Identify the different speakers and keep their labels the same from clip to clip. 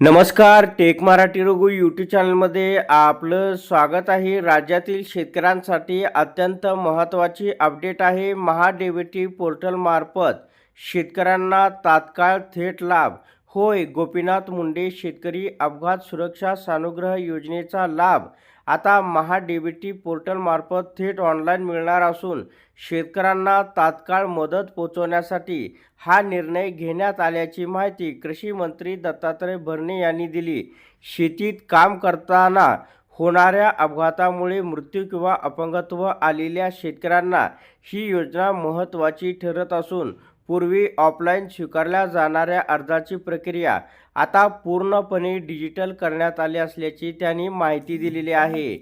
Speaker 1: नमस्कार take Marathi Raghu YouTube चॅनलमध्ये आपलं स्वागत आहे. राज्यातील शेतकऱ्यांसाठी अत्यंत महत्त्वाची अपडेट आहे. महाडेबिटी पोर्टलमार्फत शेतकऱ्यांना तात्काळ थेट लाभ. होय गोपीनाथ मुंडे शेतकरी अपघात सुरक्षा सानुग्रह योजनेचा लाभ. आता महाडीबीटी पोर्टलमार्फत थेट ऑनलाईन मिळणार असून शेतकऱ्यांना तात्काळ मदत पोचवण्यासाठी हा निर्णय घेण्यात आल्याची माहिती कृषी मंत्री दत्तात्रय भरणे यांनी दिली. शेतीत काम करताना होणाऱ्या अपघातामुळे मृत्यू किंवा अपंगत्व आलेल्या शेतकऱ्यांना ही योजना महत्त्वाची ठरत असून पूर्वी ऑफलाईन स्वीकारल्या जाणाऱ्या अर्जाची प्रक्रिया आता पूर्णपणे डिजिटल करण्यात आली असल्याची त्यांनी माहिती दिलेली आहे.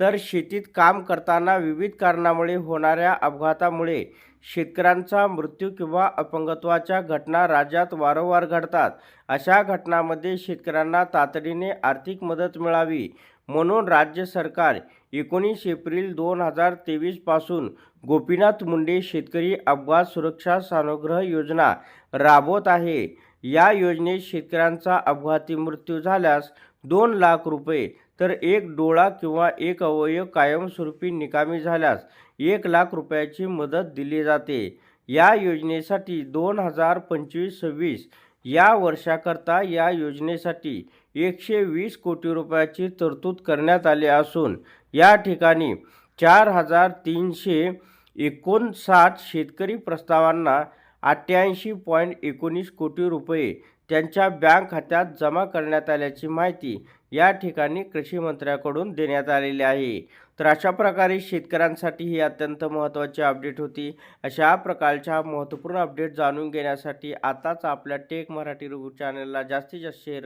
Speaker 1: तर शेतीत काम करताना विविध कारणामुळे होणाऱ्या अपघातामुळे शेतकऱ्यांचा मृत्यू किंवा अपंगत्वाच्या घटना राज्यात वारंवार घडतात. अशा घटनांमध्ये शेतकऱ्यांना तातडीने आर्थिक मदत मिळावी म्हणून राज्य सरकार एकोणीस एप्रिल दोन हजार तेवीसपासून गोपीनाथ मुंडे शेतकरी अपघात सुरक्षा सानुग्रह योजना राबवत आहे. या योजनेत शेतकऱ्यांचा अपघाती मृत्यू झाल्यास दोन लाख रुपये तर एक डोळा किंवा एक अवयव कायमस्वरूपी निकामी झाल्यास एक लाख रुपयाची मदत दिली जाते. या योजनेसाठी दोन हजार पंचवीस सव्वीस या वर्षाकरता या योजनेसाठी एकशे वीस कोटी रुपयाची तरतूद करण्यात आली असून या ठिकाणी चार हजार तीनशे एकोणसाठ शेतकरी प्रस्तावांना अठ्ठ्याऐंशी पॉईंट एकोणीस कोटी रुपये त्यांच्या बँक खात्यात जमा करण्यात आल्याची माहिती या ठिकाणी कृषी मंत्र्याकडून देण्यात आलेली आहे. तर अशा प्रकारे शेतकऱ्यांसाठी ही अत्यंत महत्त्वाची अपडेट होती. अशा प्रकारच्या महत्त्वपूर्ण अपडेट जाणून घेण्यासाठी आताच आपल्या टेक मराठी रघु चॅनलला जास्तीत जास्त शेअर